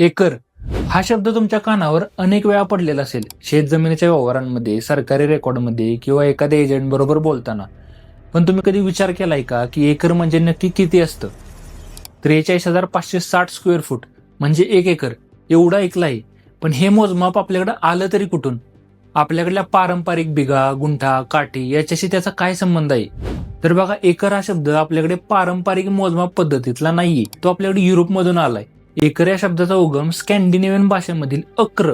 Acre. हा शब्द तुमच्या कानावर अनेक वेळा पडलेला असेल. शेत जमिनीच्या व्यवहारांमध्ये सरकारी रेकॉर्डमध्ये किंवा एखाद्या एजंट बरोबर बोलताना. पण तुम्ही कधी विचार केलाय का की एकर म्हणजे नक्की किती असतं? त्रेचाळीस हजार पाचशे साठ स्क्वेअर फूट म्हणजे एक एकर. एवढा ऐकला आहे पण हे मोजमाप आपल्याकडे आलं तरी कुठून? आपल्याकडल्या पारंपरिक बिगा गुंठा काठी याच्याशी त्याचा काय संबंध आहे? तर बघा एकर हा शब्द आपल्याकडे पारंपरिक मोजमाप पद्धतीतला नाहीये. तो आपल्याकडे युरोपमधून आलाय. एकर या शब्दाचा उगम स्कॅन्डिनेव्हियन भाषेमधील अक्र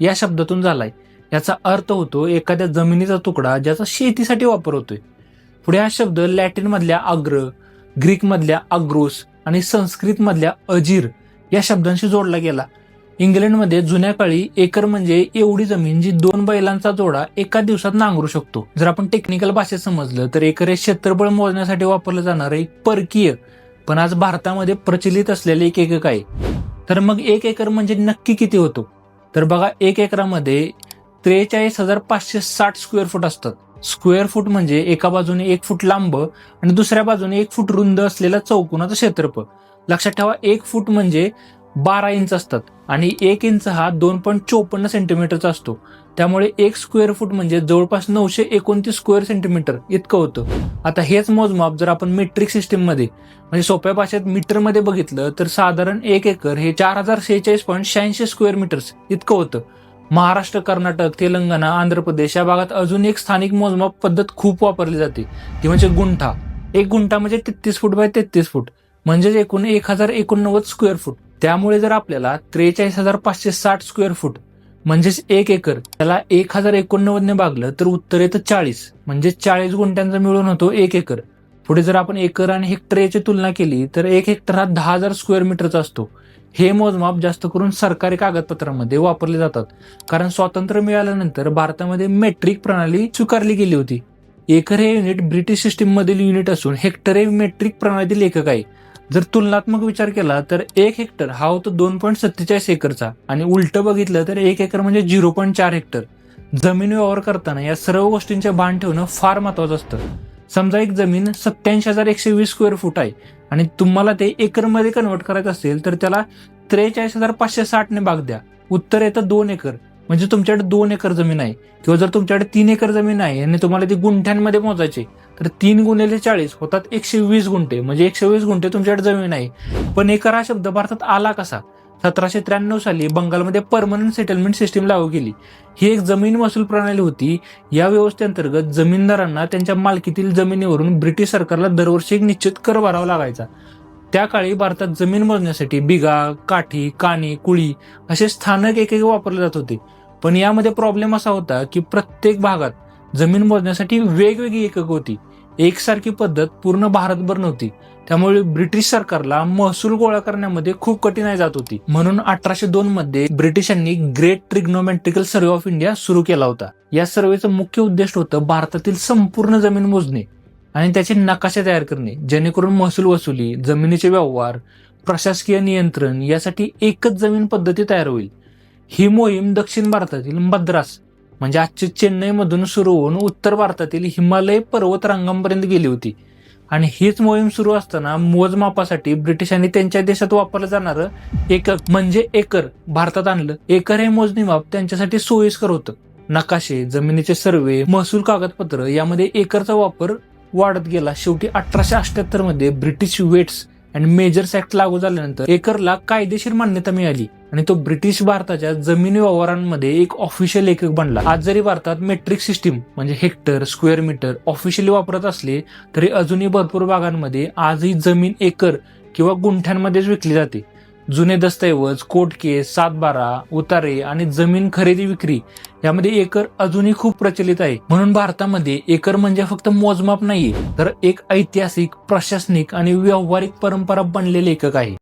या शब्दातून झालाय. याचा अर्थ होतो एखाद्या जमिनीचा तुकडा ज्याचा शेतीसाठी वापर होतोय. पुढे हा शब्द लॅटिन मधल्या अग्र ग्रीक मधल्या अग्रोस आणि संस्कृत मधल्या अजीर या शब्दांशी जोडला गेला. इंग्लंडमध्ये जुन्या काळी एकर म्हणजे एवढी जमीन जी दोन बैलांचा जोडा एका दिवसात नांगरू शकतो. जर आपण टेक्निकल भाषेत समजलं तर एकर हे क्षेत्रफळ मोजण्यासाठी वापरलं जाणारं एक परकीय पण आज भारतामध्ये प्रचलित असलेले एक एकक आहे. तर मग एक एकर म्हणजे नक्की किती होतो? तर बघा एक एकरामध्ये त्रेचाळीस हजार पाचशे साठ स्क्वेअर फूट असतात. स्क्वेअर फूट म्हणजे एका बाजूने एक फूट लांब आणि दुसऱ्या बाजूने एक फूट रुंद असलेला चौकोनाचं क्षेत्रफळ. लक्षात ठेवा एक फूट म्हणजे बारा इंच असतात आणि एक इंच हा दोन पॉईंट चोपन्न सेंटीमीटरचा असतो. त्यामुळे एक स्क्वेअर फूट म्हणजे जवळपास नऊशे एकोणतीस स्क्वेअर सेंटीमीटर इतकं होतं. आता हेच मोजमाप जर आपण मेट्रिक सिस्टीममध्ये म्हणजे सोप्या भाषेत मीटरमध्ये बघितलं तर साधारण एक एकर हे चार हजार शेहेचाळीस पॉईंट शहाऐंशी स्क्वेअर मीटर्स इतकं होतं. महाराष्ट्र कर्नाटक तेलंगणा आंध्र प्रदेश या भागात अजून एक स्थानिक मोजमाप पद्धत खूप वापरली जाते. ती म्हणजे गुंठा. एक गुंठा म्हणजे तेहतीस फूट बाय तेहतीस फूट. म्हणजेच एकूण एक हजार एकोणनव्वद स्क्वेअर फूट. त्यामुळे जर आपल्याला त्रेचाळीस हजार पाचशे साठ स्क्वेअर फूट म्हणजेच एक एकर त्याला एक हजार एकोणनव्वदने भागलं तर उत्तर येतं चाळीस म्हणजे चाळीस गुंठ्यांचा मिळून होतो एक एकर. पुढे जर आपण एकर आणि हेक्टरची तुलना केली तर एक हेक्टर हा दहा हजार स्क्वेअर मीटरचा असतो. हे मोजमाप जास्त करून सरकारी कागदपत्रांमध्ये वापरले जातात. कारण स्वातंत्र्य मिळाल्यानंतर भारतामध्ये मेट्रिक प्रणाली स्वीकारली गेली होती. एकर हे युनिट ब्रिटिश सिस्टीम मधील युनिट असून हेक्टर हे मेट्रिक प्रणालीतील एकक आहे. जर तुलनात्मक विचार केला तर एक हेक्टर हा होतो दोन पॉईंट सत्तेचाळीस एकरचा. आणि उलट बघितलं तर एक एकर म्हणजे झिरो पॉईंट चार हेक्टर. जमीन व्यवहार करताना या सर्व गोष्टींचे भान ठेवणं फार महत्वाचं असतं. समजा एक जमीन सत्याऐंशी हजार एकशे वीस स्क्वेअर फूट आहे आणि तुम्हाला ते एकरमध्ये कन्वर्ट करायचं असेल तर त्याला त्रेचाळीस हजार पाचशे साठने भाग द्या. उत्तर येतं दोन एकर. म्हणजे तुमच्याकडे दोन एकर जमीन आहे किंवा जर तुमच्याकडे तीन एकर जमीन आहे आणि तुम्हाला ती गुंठ्यांमध्ये मोजायची तर तीन गुन्हेले चाळीस होतात एकशे वीस गुंठे. म्हणजे एकशे वीस गुंठे तुमच्याकडे जमीन आहे. पण एकर हा शब्द भारतात आला कसा? सतराशे त्र्याण्णव साली बंगालमध्ये परमनंट सेटलमेंट सिस्टीम लागू केली. ही एक जमीन महसूल प्रणाली होती. या व्यवस्थेअंतर्गत जमीनदारांना त्यांच्या मालकीतील जमिनीवरून ब्रिटिश सरकारला दरवर्षी एक निश्चित कर भरावा लागायचा. त्या काळी भारतात जमीन मोजण्यासाठी बिगा काठी काणी कुळी असे स्थानक एक एक वापरले जात होते. पण यामध्ये प्रॉब्लेम असा होता की प्रत्येक भागात जमीन मोजण्यासाठी वेगवेगळी एकक होती. एकसारखी पद्धत पूर्ण भारतभर नव्हती. त्यामुळे ब्रिटिश सरकारला महसूल गोळा करण्यामध्ये खूप कठीणाई जात होती. म्हणून अठराशे दोन मध्ये ब्रिटिशांनी great trigonometrical survey of India सुरू केला होता. या सर्वेचं मुख्य उद्देश होतं भारतातील संपूर्ण जमीन मोजणे आणि त्याचे नकाशे तयार करणे जेणेकरून महसूल वसुली जमिनीचे व्यवहार प्रशासकीय नियंत्रण यासाठी एकच जमीन पद्धती तयार होईल. ही मोहीम दक्षिण भारतातील मद्रास म्हणजे आजची चेन्नईमधून सुरू होऊन उत्तर भारतातील हिमालय पर्वत रांगांपर्यंत गेली होती. आणि हीच मोहीम सुरू असताना मोजमापासाठी ब्रिटिशांनी त्यांच्या देशात वापरलं जाणारं एकक म्हणजे एकर भारतात आणलं. एकर हे मोजणीमाप त्यांच्यासाठी सोयीस्कर होतं. नकाशे जमिनीचे सर्वे महसूल कागदपत्र यामध्ये एकरचा वापर वाढत गेला. शेवटी अठराशे अठ्याहत्तरमध्ये British weights and measures act लागू झाल्यानंतर एकरला कायदेशीर मान्यता मिळाली आणि तो ब्रिटिश भारताच्या जमिनी व्यवहारांमध्ये एक ऑफिशियल एकक बनला. आज जरी भारतात मेट्रिक सिस्टीम म्हणजे हेक्टर स्क्वेअर मीटर ऑफिशियली वापरत असले तरी अजूनही भरपूर भागांमध्ये आजही जमीन एकर किंवा गुंठ्यांमध्येच विकली जाते. जुने दस्तऐवज कोर्ट केस सातबारा उतारे आणि जमीन खरेदी विक्री यामध्ये एकर अजूनही खूप प्रचलित आहे. म्हणून भारतामध्ये एकर म्हणजे फक्त मोजमाप नाहीये तर एक ऐतिहासिक प्रशासनिक आणि व्यावहारिक परंपरा बनलेले एकक आहे.